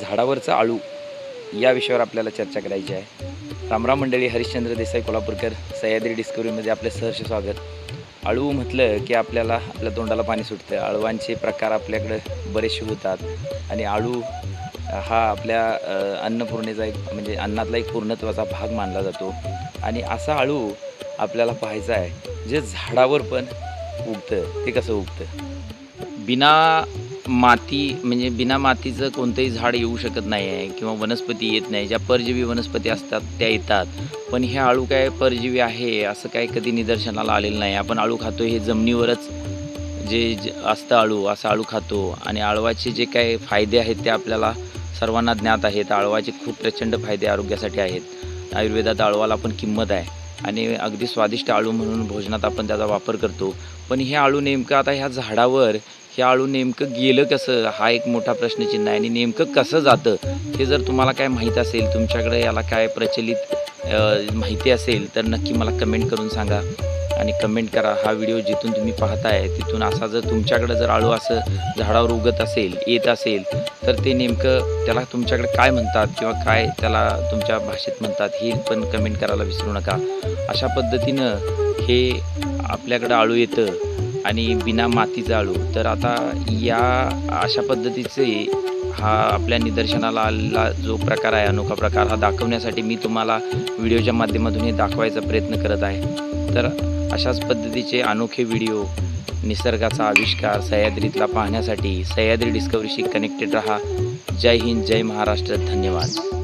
झाडावरचं आळू या विषयावर आपल्याला चर्चा करायची आहे. रामराम मंडळी हरिश्चंद्र देसाई कोल्हापूरकर सह्याद्री डिस्कवरीमध्ये आपले सहर्ष स्वागत. आळू म्हटलं की आपल्याला आपल्या तोंडाला पाणी सुटतं. आळूवांचे प्रकार आपल्याकडं बरेचसे होतात. आणि आळू हा आपल्या अन्नपूर्णेचा एक म्हणजे अन्नातला एक पूर्णत्वाचा भाग मानला जातो. आणि असा आळू आपल्याला पाहायचा आहे जे झाडावर पण उगतं. ते कसं उगतं? बिना माती म्हणजे बिना मातीचं कोणतंही झाड येऊ शकत नाही आहे किंवा वनस्पती येत नाही. ज्या परजीवी वनस्पती असतात त्या येतात. पण हे आळू काय परजीवी आहे असं काय कधी निदर्शनाला आलेलं नाही. आपण आळू खातो हे जमिनीवरच जे ज असतं आळू असं आळू खातो. आणि आळवाचे जे काय फायदे आहेत ते आपल्याला सर्वांना ज्ञात आहेत. आळवाचे खूप प्रचंड फायदे आरोग्यासाठी आहेत. आयुर्वेदात आळवाला पण किंमत आहे. आणि अगदी स्वादिष्ट आळू म्हणून भोजनात आपण त्याचा वापर करतो. पण हे आळू नेमकं आता ह्या झाडावर हे आळू नेमकं गेलं कसं? हा एक मोठा प्रश्नचिन्ह आहे. आणि नेमकं कसं जातं? हे जर तुम्हाला काय माहीत असेल तुमच्याकडे याला काय प्रचलित माहिती असेल तर नक्की मला कमेंट करून सांगा आणि कमेंट करा. हा व्हिडिओ जिथून तुम्ही पाहताय तिथून असा जर तुमच्याकडे जर आळू असं झाडावर उगत असेल येत असेल तर ते नेमकं त्याला तुमच्याकडे काय म्हणतात किंवा काय त्याला तुमच्या भाषेत म्हणतात हे पण कमेंट करायला विसरू नका. अशा पद्धतीनं हे आपल्याकडं आळू येतं आणि बिना मातीचं आळू. तर आता या अशा पद्धतीचे हा आपल्या निदर्शनाला आलेला जो प्रकार आहे अनोखा प्रकार हा दाखवण्यासाठी मी तुम्हाला व्हिडिओच्या माध्यमातून हे दाखवायचा प्रयत्न करत आहे. तर अशाच पद्धतीचे अनोखे व्हिडिओ निसर्गाचा आविष्कार सह्याद्रीतला पाहण्यासाठी सह्याद्री डिस्कवरीशी कनेक्टेड रहा. जय हिंद जय महाराष्ट्र. धन्यवाद.